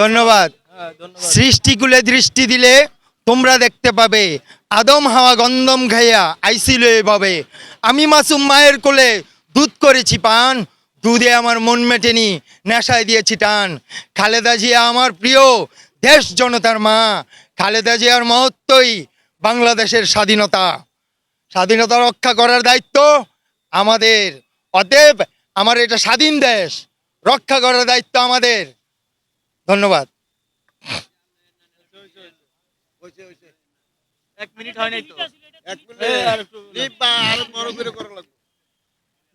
ধন্যবাদ। সৃষ্টিকুলে দৃষ্টি দিলে তোমরা দেখতে পাবে। আদম হাওয়া গন্ধম খাইয়া আইছিল এভাবে আমি মাসুম মায়ের কোলে দুধ করেছি পান। দুধে আমার মন মেটেনি, নেশায় দিয়েছি টান। খালেদা জিয়া আমার প্রিয় দেশ জনতার মা। খালেদা জিয়ার মহত্বই বাংলাদেশের স্বাধীনতা। স্বাধীনতা রক্ষা করার দায়িত্ব আমাদের। অতএব আমার এটা স্বাধীন দেশ। রক্ষা করার দায়িত্ব আমাদের। ধন্যবাদ। এক মিনিট নাই তো? এক এ, আর একটু মিনিট বা আরও বড় করে করা লাগবে।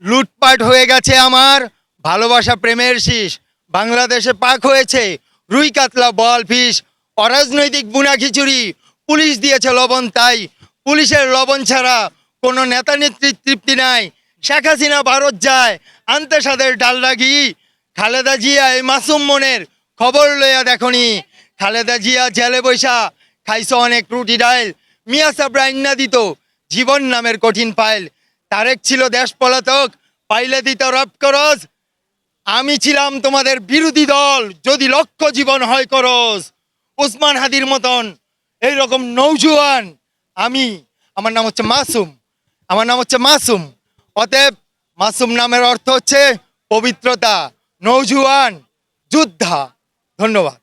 লুটপাট হয়ে গেছে আমার ভালোবাসা প্রেমের শীষ। বাংলাদেশে পাক হয়েছে রুই কাতলা বল ফিস অরাজনৈতিক বুনা খিচুড়ি। পুলিশ দিয়েছে লবণ তাই পুলিশের লবণ ছাড়া কোনো নেতা নেত্রীর তৃপ্তি নাই। শেখ হাসিনা ভারত যায় আনতে সাদের ডালডা ঘি খালেদা জিয়া এই মাসুম মনের খবর লইয়া দেখনি। খালেদা জিয়া জেলে বৈশা খাইছো অনেক রুটি ডাইল, মিয়া সাবরা ইন্না দিত, জীবন নামের কঠিন ফাইল তারেক ছিল দেশ পলাতক, পাইলে দিত রব করজ। আমি ছিলাম তোমাদের বিরোধী দল, যদি লক্ষ্য জীবন হয় করজ। উসমান হাদির মতন এই রকম নৌজুয়ান আমি। আমার নাম হচ্ছে মাসুম, আমার নাম হচ্ছে মাসুম। অতএব মাসুম নামের অর্থ হচ্ছে পবিত্রতা, নৌজুয়ান, যোদ্ধা। ধন্যবাদ।